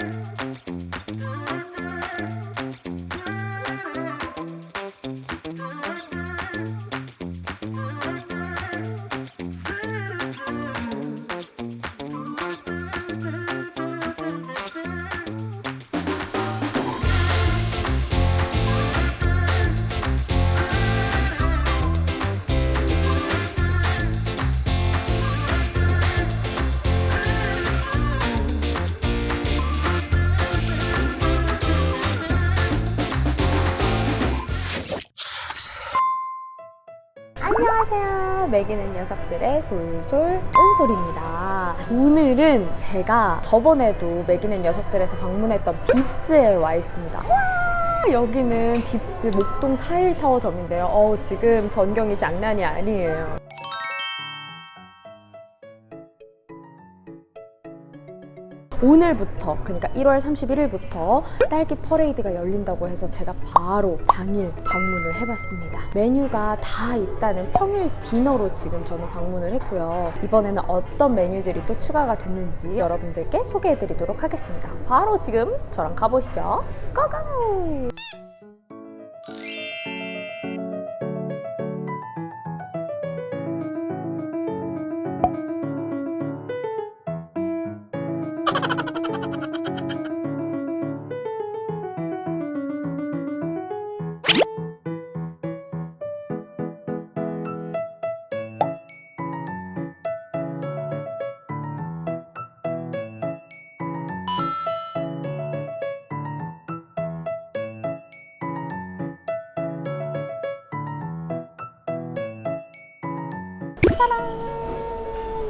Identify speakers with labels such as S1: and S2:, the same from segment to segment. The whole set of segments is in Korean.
S1: thank you. 안녕하세요. 매기는 녀석들의 솔솔 은솔입니다. 오늘은 제가 저번에도 매기는 녀석들에서 방문했던 빕스에 와 있습니다. 와, 여기는 빕스 목동 4일타워점인데요. 어, 지금 전경이 장난이 아니에요. 오늘부터 그러니까 1월 31일부터 딸기 퍼레이드가 열린다고 해서 제가 바로 당일 방문을 해봤습니다. 메뉴가 다 있다는 평일 디너로 지금 저는 방문을 했고요. 이번에는 어떤 메뉴들이 또 추가가 됐는지 여러분들께 소개해드리도록 하겠습니다. 바로 지금 저랑 가보시죠. 고고!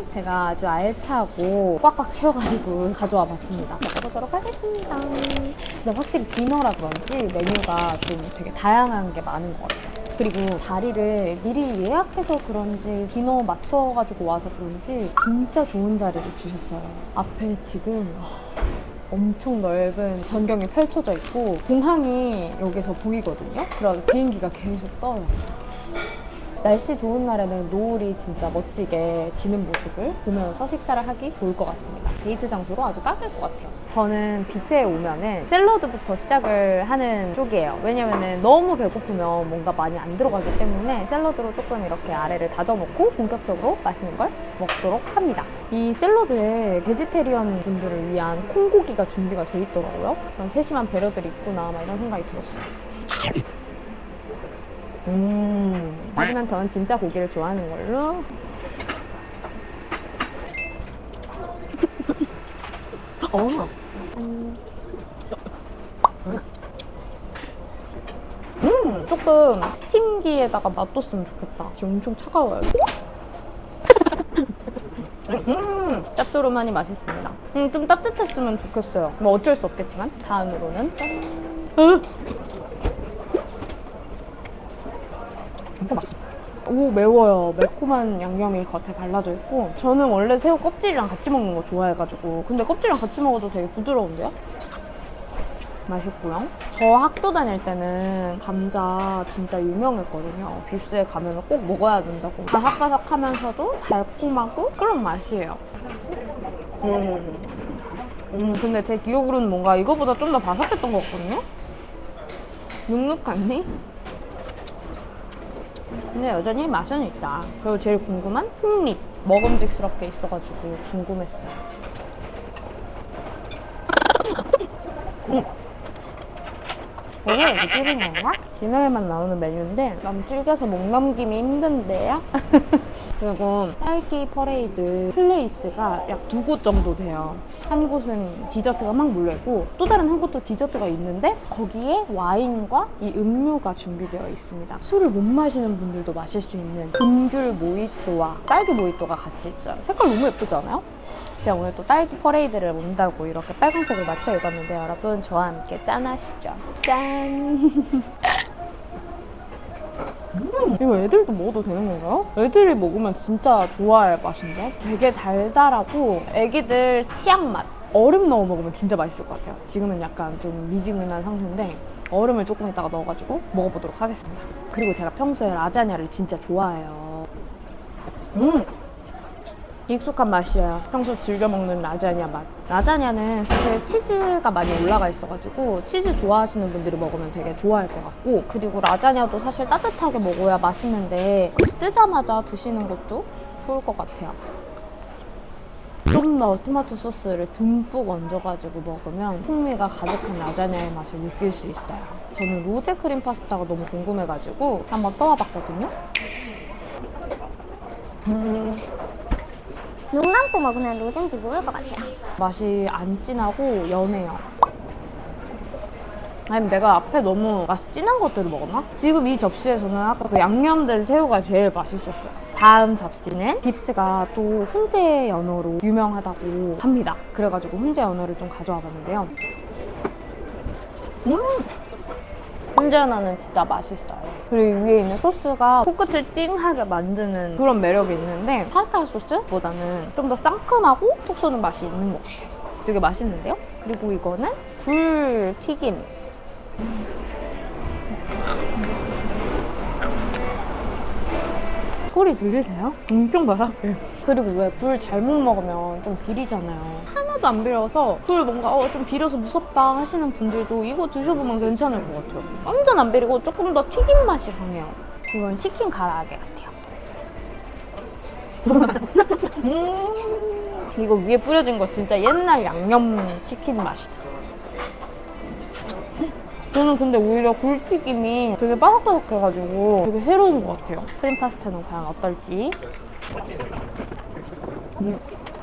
S1: 제가 아주 알차고 꽉꽉 채워가지고 가져와 봤습니다. 먹어보도록 하겠습니다. 근데 확실히 디너라 그런지 메뉴가 좀 되게 다양한 게 많은 것 같아요. 그리고 자리를 미리 예약해서 그런지 디너 맞춰가지고 와서 그런지 진짜 좋은 자리를 주셨어요. 앞에 지금 아, 엄청 넓은 전경이 펼쳐져 있고 공항이 여기서 보이거든요. 그래서 비행기가 계속 떠요. 날씨 좋은 날에는 노을이 진짜 멋지게 지는 모습을 보면서 식사를 하기 좋을 것 같습니다. 데이트 장소로 아주 딱일 것 같아요. 저는 뷔페에 오면은 샐러드부터 시작을 하는 쪽이에요. 왜냐면은 너무 배고프면 뭔가 많이 안 들어가기 때문에 샐러드로 조금 이렇게 아래를 다져놓고 본격적으로 맛있는 걸 먹도록 합니다. 이 샐러드에 베지테리언 분들을 위한 콩고기가 준비가 돼 있더라고요. 그런 세심한 배려들이 있구나 막 이런 생각이 들었어요. 음. 하지만 저는 진짜 고기를 좋아하는 걸로. 어. 음, 조금 스팀기에다가 놔뒀으면 좋겠다. 지금 엄청 차가워요. 음, 짭조름하니 맛있습니다. 음, 좀 따뜻했으면 좋겠어요. 뭐 어쩔 수 없겠지만 다음으로는 짠. 으! 진짜 맛있어. 오 매워요. 매콤한 양념이 겉에 발라져 있고 저는 원래 새우 껍질이랑 같이 먹는 거 좋아해가지고 근데 껍질이랑 같이 먹어도 되게 부드러운데요? 맛있고요. 저 학교 다닐 때는 감자 진짜 유명했거든요. 빕스에 가면 꼭 먹어야 된다고. 바삭바삭하면서도 달콤하고 그런 맛이에요. 음. 음, 근데 제 기억으로는 뭔가 이거보다 좀 더 바삭했던 것 같거든요? 눅눅하니? 근데 여전히 맛은 있다. 그리고 제일 궁금한 흑립. 먹음직스럽게 있어가지고 궁금했어요. 음. 이게 왜 줄인 건가? 디너에만 나오는 메뉴인데 너무 질겨서 목 넘김이 힘든데요? 그리고 딸기 퍼레이드 플레이스가 약 두 곳 정도 돼요. 한 곳은 디저트가 막 몰려있고 또 다른 한 곳도 디저트가 있는데 거기에 와인과 이 음료가 준비되어 있습니다. 술을 못 마시는 분들도 마실 수 있는 금귤 모히또와 딸기 모히또가 같이 있어요. 색깔 너무 예쁘지 않아요? 제가 오늘 또 딸기 퍼레이드를 온다고 이렇게 빨간색을 맞춰 입었는데 여러분 저와 함께 짠하시죠. 짠! 음, 이거 애들도 먹어도 되는 건가요? 애들이 먹으면 진짜 좋아할 맛인데? 되게 달달하고 애기들 취향 맛. 얼음 넣어 먹으면 진짜 맛있을 것 같아요. 지금은 약간 좀 미지근한 상태인데 얼음을 조금 이따가 넣어가지고 먹어보도록 하겠습니다. 그리고 제가 평소에 라자냐를 진짜 좋아해요. 음! 익숙한 맛이에요. 평소 즐겨 먹는 라자냐 맛. 라자냐는 사실 치즈가 많이 올라가 있어가지고 치즈 좋아하시는 분들이 먹으면 되게 좋아할 것 같고 그리고 라자냐도 사실 따뜻하게 먹어야 맛있는데 뜨자마자 드시는 것도 좋을 것 같아요. 좀 더 토마토 소스를 듬뿍 얹어가지고 먹으면 풍미가 가득한 라자냐의 맛을 느낄 수 있어요. 저는 로제 크림 파스타가 너무 궁금해가지고 한번 떠와봤거든요.
S2: 눈 감고 먹으면 로제인지 모를 것 같아요.
S1: 맛이 안 진하고 연해요. 아니면 내가 앞에 너무 맛이 진한 것들을 먹었나? 지금 이 접시에서는 아까 그 양념된 새우가 제일 맛있었어요. 다음 접시는 빕스가 또 훈제 연어로 유명하다고 합니다. 그래가지고 훈제 연어를 좀 가져와 봤는데요. 음! 연어는 진짜 맛있어요. 그리고 위에 있는 소스가 코끝을 찡하게 만드는 그런 매력이 있는데 타르타르 소스보다는 좀 더 상큼하고 톡 쏘는 맛이 있는 것 같아요. 되게 맛있는데요? 그리고 이거는 굴 튀김. 소리 들리세요? 엄청 바삭해. 그리고 왜 굴 잘못 먹으면 좀 비리잖아요. 하나도 안 비려서 굴 뭔가 어, 좀 비려서 무섭다 하시는 분들도 이거 드셔보면 괜찮을 것 같아요. 완전 안 비리고 조금 더 튀김 맛이 강해요. 이건 치킨 가라아게 같아요. 음, 이거 위에 뿌려진 거 진짜 옛날 양념 치킨 맛이다. 저는 근데 오히려 굴튀김이 되게 바삭바삭해가지고 되게 새로운 것 같아요. 크림 파스타는 과연 어떨지. 음.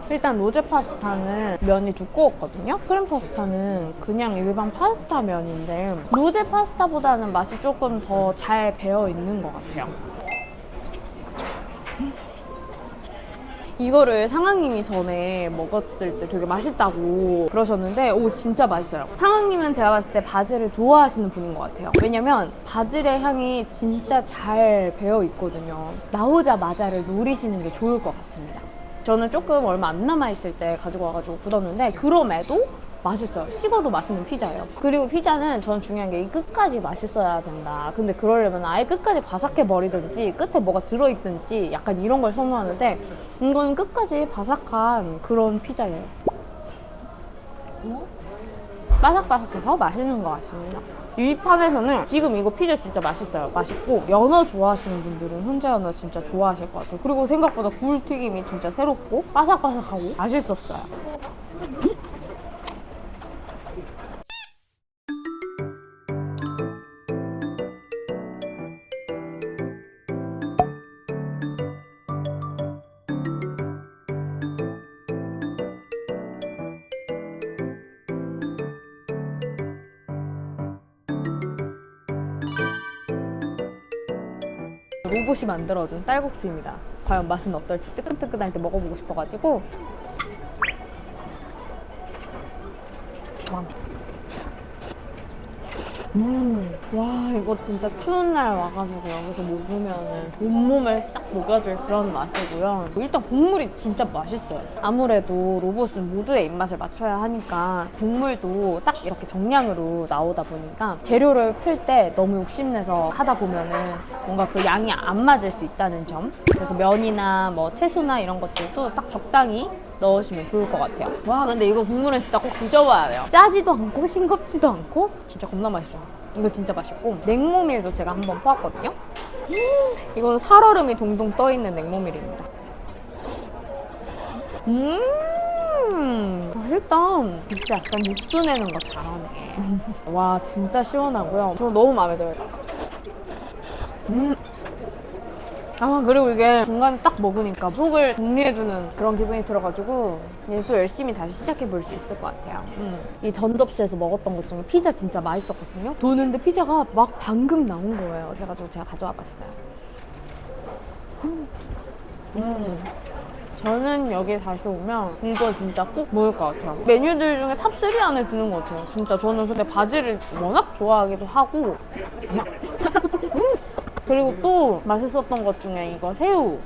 S1: 일단 로제 파스타는 면이 두꺼웠거든요. 크림 파스타는 그냥 일반 파스타 면인데 로제 파스타보다는 맛이 조금 더 잘 배어 있는 것 같아요. 이거를 상황님이 전에 먹었을 때 되게 맛있다고 그러셨는데 오 진짜 맛있어요. 상황님은 제가 봤을 때 바질을 좋아하시는 분인 것 같아요. 왜냐면 바질의 향이 진짜 잘 배어 있거든요. 나오자마자를 노리시는 게 좋을 것 같습니다. 저는 조금 얼마 안 남아있을 때 가지고 와가지고 굳었는데 그럼에도 맛있어요. 식어도 맛있는 피자예요. 그리고 피자는 전 중요한 게 이 끝까지 맛있어야 된다. 근데 그러려면 아예 끝까지 바삭해 버리든지 끝에 뭐가 들어있든지 약간 이런 걸 선호하는데 이건 끝까지 바삭한 그런 피자예요. 바삭바삭해서 맛있는 것 같습니다. 이 판에서는 지금 이거 피자 진짜 맛있어요. 맛있고 연어 좋아하시는 분들은 훈제 연어 진짜 좋아하실 것 같아요. 그리고 생각보다 굴 튀김이 진짜 새롭고 바삭바삭하고 맛있었어요. 로봇이 만들어준 쌀국수입니다. 과연 맛은 어떨지 뜨끈뜨끈할 때 먹어보고 싶어가지고 음, 와 이거 진짜 추운 날 와가지고 여기서 먹으면은 온몸을 싹 녹여줄 그런 맛이고요. 일단 국물이 진짜 맛있어요. 아무래도 로봇은 모두의 입맛을 맞춰야 하니까 국물도 딱 이렇게 정량으로 나오다 보니까 재료를 풀 때 너무 욕심내서 하다 보면은 뭔가 그 양이 안 맞을 수 있다는 점. 그래서 면이나 뭐 채소나 이런 것들도 딱 적당히 넣으시면 좋을 것 같아요. 와, 근데 이거 국물은 진짜 꼭 드셔봐야 돼요. 짜지도 않고 싱겁지도 않고 진짜 겁나 맛있어요. 이거 진짜 맛있고 냉모밀도 제가 한번 퍼왔거든요. 이건 살얼음이 동동 떠 있는 냉모밀입니다. 음, 맛있다. 진짜 약간 육수 내는 거 잘하네. 와, 진짜 시원하고요. 저 너무 마음에 들어요. 음. 아 그리고 이게 중간에 딱 먹으니까 속을 정리해주는 그런 기분이 들어가지고 이제 또 열심히 다시 시작해 볼 수 있을 것 같아요. 음. 이 전 접시에서 먹었던 것 중에 피자 진짜 맛있었거든요. 도는데 피자가 막 방금 나온 거예요. 그래가지고 제가 가져와 봤어요. 음. 음. 저는 여기 다시 오면 이거 진짜 꼭 먹을 것 같아요. 메뉴들 중에 탑3 안에 드는 것 같아요. 진짜 저는 근데 바지를 워낙 좋아하기도 하고 그리고 또 맛있었던 것 중에 이거 새우.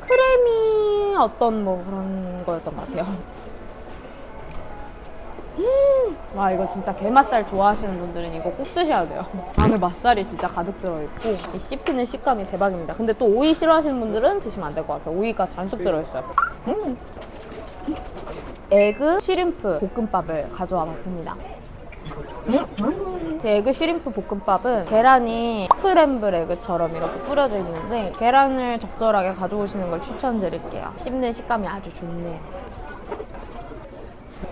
S1: 크래미 어떤 뭐 그런 거였던 것 같아요. 음, 음! 와 이거 진짜 게맛살 좋아하시는 분들은 이거 꼭 드셔야 돼요. 안에 맛살이 진짜 가득 들어있고 이 씹히는 식감이 대박입니다. 근데 또 오이 싫어하시는 분들은 드시면 안 될 것 같아요. 오이가 잔뜩 들어있어요. 음! 에그 쉬림프 볶음밥을 가져와 봤습니다. 음. 그 에그 쉬림프 볶음밥은 계란이 스크램블 에그처럼 이렇게 뿌려져 있는데 계란을 적절하게 가져오시는 걸 추천드릴게요. 씹는 식감이 아주 좋네요.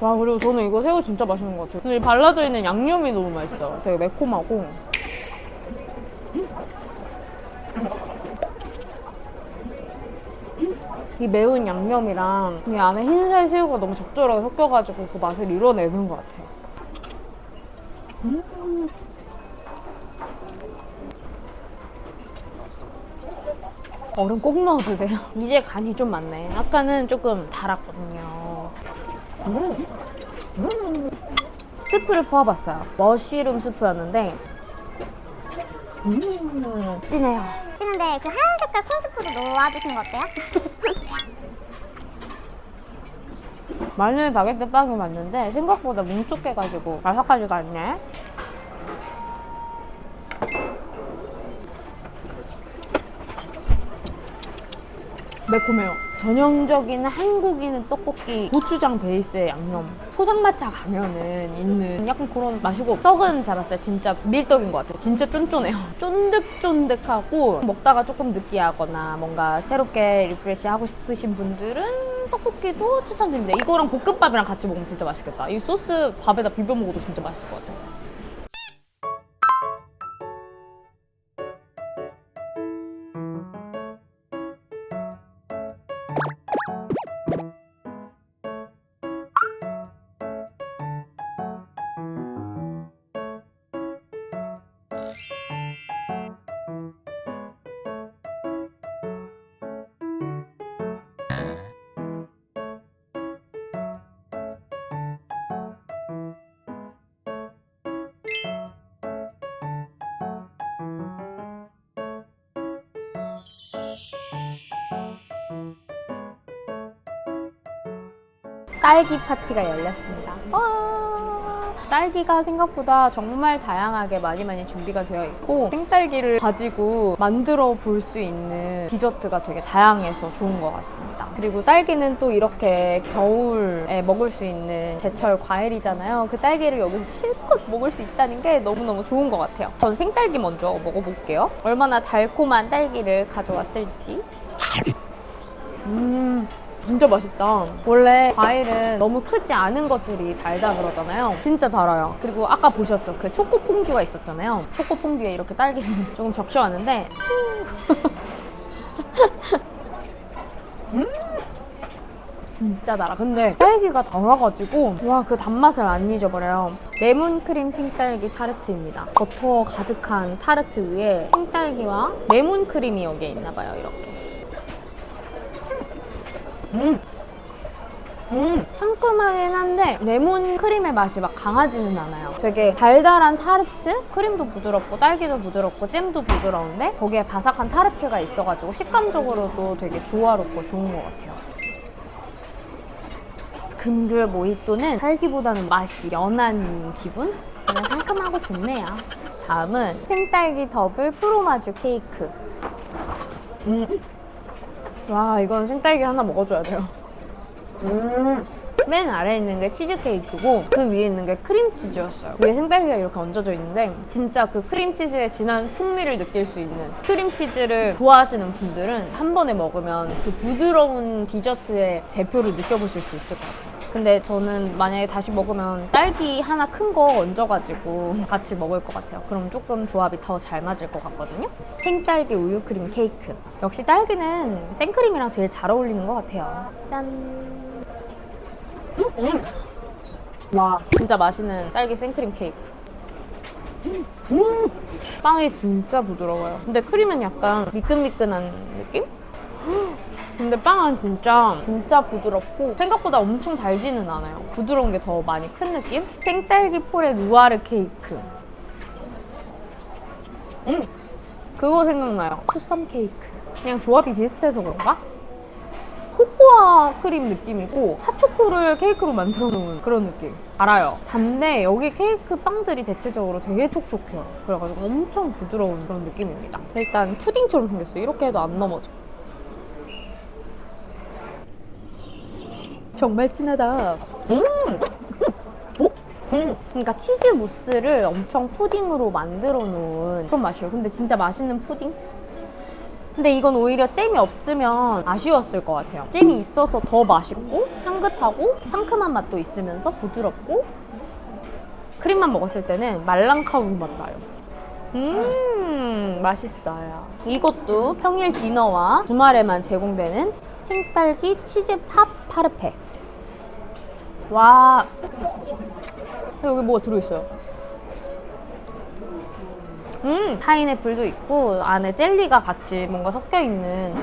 S1: 와 그리고 저는 이거 새우 진짜 맛있는 것 같아요. 근데 이 발라져 있는 양념이 너무 맛있어요. 되게 매콤하고. 이 매운 양념이랑 이 안에 흰살 새우가 너무 적절하게 섞여가지고 그 맛을 이뤄내는 것 같아요. 음. 얼음 꼭 넣어 드세요. 이제 간이 좀 많네. 아까는 조금 달았거든요. 음. 음. 스프를 퍼와봤어요. 머쉬룸 스프였는데, 음, 진해요.
S2: 찌는데 그 하얀 색깔 콘스프도 놓아주신 거 어때요?
S1: 마늘 바게트 빵이 맞는데 생각보다 뭉툭해가지고 바삭하지가 않네. 매콤해요. 전형적인 한국인 떡볶이 고추장 베이스의 양념. 포장마차 가면은 있는 약간 그런 맛이고 떡은 잡았어요. 진짜 밀떡인 것 같아요. 진짜 쫀쫀해요. 쫀득쫀득하고 먹다가 조금 느끼하거나 뭔가 새롭게 리프레시 하고 싶으신 분들은 떡볶이도 추천드립니다. 이거랑 볶음밥이랑 같이 먹으면 진짜 맛있겠다. 이 소스 밥에다 비벼 먹어도 진짜 맛있을 것 같아요. 딸기 파티가 열렸습니다. 와, 딸기가 생각보다 정말 다양하게 많이 많이 준비가 되어 있고 생딸기를 가지고 만들어 볼 수 있는 디저트가 되게 다양해서 좋은 것 같습니다. 그리고 딸기는 또 이렇게 겨울에 먹을 수 있는 제철 과일이잖아요. 그 딸기를 여기서 실컷 먹을 수 있다는 게 너무너무 좋은 것 같아요. 전 생딸기 먼저 먹어볼게요. 얼마나 달콤한 딸기를 가져왔을지. 음, 진짜 맛있다. 원래 과일은 너무 크지 않은 것들이 달다 그러잖아요. 진짜 달아요. 그리고 아까 보셨죠? 그 초코 퐁듀가 있었잖아요. 초코 퐁듀에 이렇게 딸기를 조금 적셔왔는데 음! 진짜 달아. 근데 딸기가 달아가지고 와 그 단맛을 안 잊어버려요. 레몬 크림 생딸기 타르트입니다. 버터 가득한 타르트 위에 생딸기와 레몬 크림이 여기에 있나봐요. 이렇게. 음. 음, 상큼하긴 한데 레몬 크림의 맛이 막 강하지는 않아요. 되게 달달한 타르트, 크림도 부드럽고 딸기도 부드럽고 잼도 부드러운데 거기에 바삭한 타르트가 있어가지고 식감적으로도 되게 조화롭고 좋은 것 같아요. 금귤 모히또는 딸기보다는 맛이 연한 기분? 그냥 상큼하고 좋네요. 다음은 생딸기 더블 프로마주 케이크. 음. 와 이건 생딸기 하나 먹어줘야 돼요. 음. 맨 아래에 있는 게 치즈케이크고 그 위에 있는 게 크림치즈였어요. 위에 생딸기가 이렇게 얹어져 있는데 진짜 그 크림치즈의 진한 풍미를 느낄 수 있는 크림치즈를 좋아하시는 분들은 한 번에 먹으면 그 부드러운 디저트의 대표를 느껴보실 수 있을 것 같아요. 근데 저는 만약에 다시 먹으면 딸기 하나 큰 거 얹어가지고 같이 먹을 것 같아요. 그럼 조금 조합이 더 잘 맞을 것 같거든요. 생딸기 우유 크림 케이크. 역시 딸기는 생크림이랑 제일 잘 어울리는 것 같아요. 짠. 음, 음. 와, 진짜 맛있는 딸기 생크림 케이크. 음, 빵이 진짜 부드러워요. 근데 크림은 약간 미끈미끈한 느낌? 근데 빵은 진짜 진짜 부드럽고 생각보다 엄청 달지는 않아요. 부드러운 게 더 많이 큰 느낌? 생딸기 폴의 누아르 케이크. 음, 그거 생각나요. 투썸 케이크. 그냥 조합이 비슷해서 그런가? 코코아 크림 느낌이고 핫초코를 케이크로 만들어 놓은 그런 느낌 알아요 단데 여기 케이크 빵들이 대체적으로 되게 촉촉해요 그래가지고 엄청 부드러운 그런 느낌입니다 일단 푸딩처럼 생겼어요 이렇게 해도 안 넘어져 정말 진하다 음! 음, 그러니까 치즈 무스를 엄청 푸딩으로 만들어 놓은 그런 맛이에요. 근데 진짜 맛있는 푸딩? 근데 이건 오히려 잼이 없으면 아쉬웠을 것 같아요. 잼이 있어서 더 맛있고 향긋하고 상큼한 맛도 있으면서 부드럽고 크림만 먹었을 때는 말랑카우 맛 나요. 음, 맛있어요. 이것도 평일 디너와 주말에만 제공되는 생딸기 치즈 팝 파르페. 와, 여기 뭐가 들어있어요. 음, 파인애플도 있고 안에 젤리가 같이 뭔가 섞여 있는.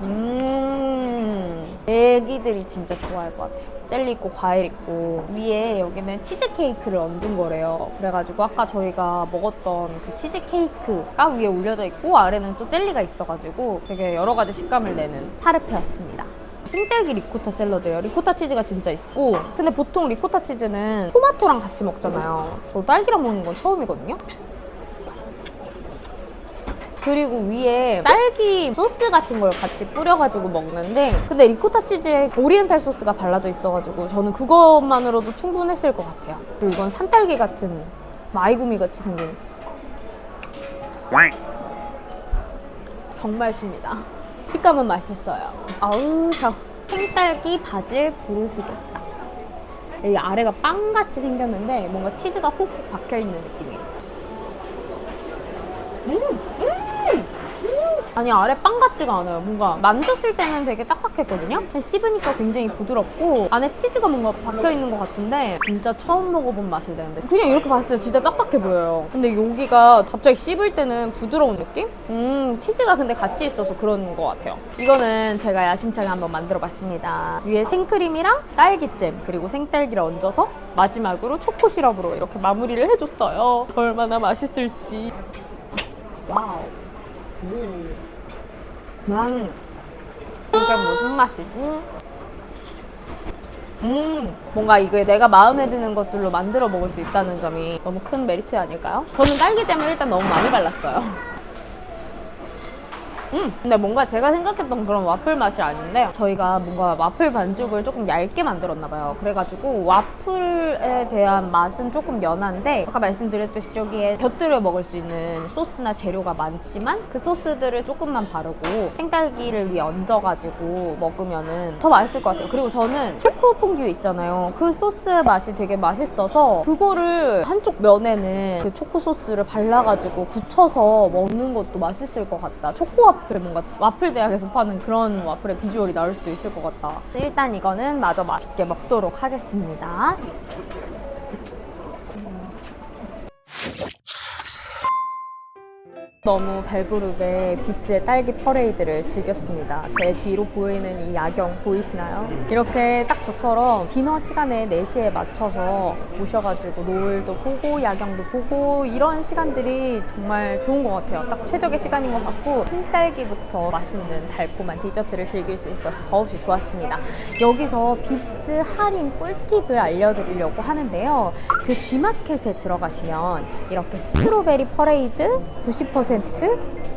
S1: 음, 애기들이 진짜 좋아할 것 같아요. 젤리 있고 과일 있고 위에 여기는 치즈 케이크를 얹은 거래요. 그래가지고 아까 저희가 먹었던 그 치즈 케이크가 위에 올려져 있고 아래는 또 젤리가 있어가지고 되게 여러 가지 식감을 내는 파르페였습니다. 생딸기 리코타 샐러드예요. 리코타 치즈가 진짜 있고 근데 보통 리코타 치즈는 토마토랑 같이 먹잖아요. 저 딸기랑 먹는 건 처음이거든요. 그리고 위에 딸기 소스 같은 걸 같이 뿌려가지고 먹는데 근데 리코타 치즈에 오리엔탈 소스가 발라져 있어가지고 저는 그것만으로도 충분했을 것 같아요. 그리고 이건 산딸기 같은 마이구미 같이 생긴 정말 씁니다. 식감은 맛있어요. 아우, 저 생딸기 바질 부르시겠다. 이 아래가 빵같이 생겼는데 뭔가 치즈가 콕콕 박혀있는 느낌이에요. 음! 음! 아니 아래 빵 같지가 않아요. 뭔가 만졌을 때는 되게 딱딱했거든요? 근데 씹으니까 굉장히 부드럽고 안에 치즈가 뭔가 박혀있는 것 같은데 진짜 처음 먹어본 맛이 되는데. 그냥 이렇게 봤을 때 진짜 딱딱해 보여요. 근데 여기가 갑자기 씹을 때는 부드러운 느낌? 음 치즈가 근데 같이 있어서 그런 것 같아요. 이거는 제가 야심차게 한번 만들어 봤습니다. 위에 생크림이랑 딸기잼 그리고 생딸기를 얹어서 마지막으로 초코 시럽으로 이렇게 마무리를 해줬어요. 얼마나 맛있을지. 와우. 음. 이게 무슨 맛이지? 음, 뭔가 이게 내가 마음에 드는 것들로 만들어 먹을 수 있다는 점이 너무 큰 메리트 아닐까요? 저는 딸기 잼을 일단 너무 많이 발랐어요. 음, 근데 뭔가 제가 생각했던 그런 와플 맛이 아닌데 저희가 뭔가 와플 반죽을 조금 얇게 만들었나 봐요. 그래가지고 와플에 대한 맛은 조금 연한데 아까 말씀드렸듯이 저기에 곁들여 먹을 수 있는 소스나 재료가 많지만 그 소스들을 조금만 바르고 생딸기를 위에 얹어가지고 먹으면은 더 맛있을 것 같아요. 그리고 저는 초코 퐁듀 있잖아요. 그 소스의 맛이 되게 맛있어서 그거를 한쪽 면에는 그 초코 소스를 발라가지고 굳혀서 먹는 것도 맛있을 것 같다. 초코 와플 뭔가 와플 대학에서 파는 그런 와플의 비주얼이 나올 수도 있을 것 같다. 일단 이거는 마저 맛있게 먹도록 하겠습니다. 너무 배부르게 빕스의 딸기 퍼레이드를 즐겼습니다. 제 뒤로 보이는 이 야경 보이시나요? 이렇게 딱 저처럼 디너 시간에 4시에 맞춰서 오셔가지고 노을도 보고 야경도 보고 이런 시간들이 정말 좋은 것 같아요. 딱 최적의 시간인 것 같고 흰딸기부터 맛있는 달콤한 디저트를 즐길 수 있어서 더없이 좋았습니다. 여기서 빕스 할인 꿀팁을 알려드리려고 하는데요. 그 G마켓에 들어가시면 이렇게 스트로베리 퍼레이드 90%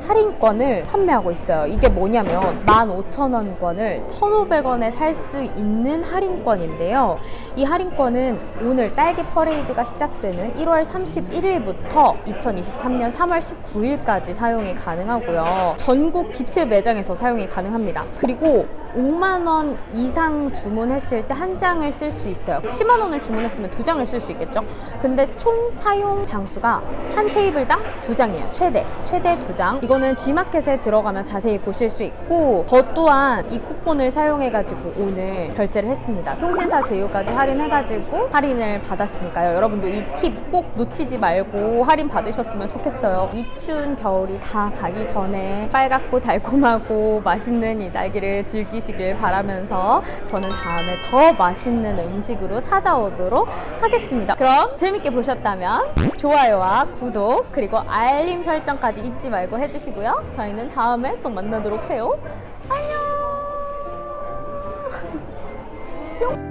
S1: 할인권을 판매하고 있어요. 이게 뭐냐면 15,000원권을 1,500원에 살 수 있는 할인권인데요. 이 할인권은 오늘 딸기 퍼레이드가 시작되는 1월 31일부터 2023년 3월 19일까지 사용이 가능하고요. 전국 빕스 매장에서 사용이 가능합니다. 그리고 5만 원 이상 주문했을 때 한 장을 쓸 수 있어요. 10만 원을 주문했으면 두 장을 쓸 수 있겠죠? 근데 총 사용 장수가 한 테이블당 두 장이에요. 최대. 최대 두 장. 이거는 G마켓에 들어가면 자세히 보실 수 있고 저 또한 이 쿠폰을 사용해가지고 오늘 결제를 했습니다. 통신사 제휴까지 할인해가지고 할인을 받았으니까요. 여러분도 이 팁 꼭 놓치지 말고 할인 받으셨으면 좋겠어요. 이 추운 겨울이 다 가기 전에 빨갛고 달콤하고 맛있는 이 딸기를 즐기시길 바라면서 저는 다음에 더 맛있는 음식으로 찾아오도록 하겠습니다. 그럼 재밌게 보셨다면 좋아요와 구독 그리고 알림 설정까지 잊지 말고 해주시고요. 저희는 다음에 또 만나도록 해요. 안녕! 뿅!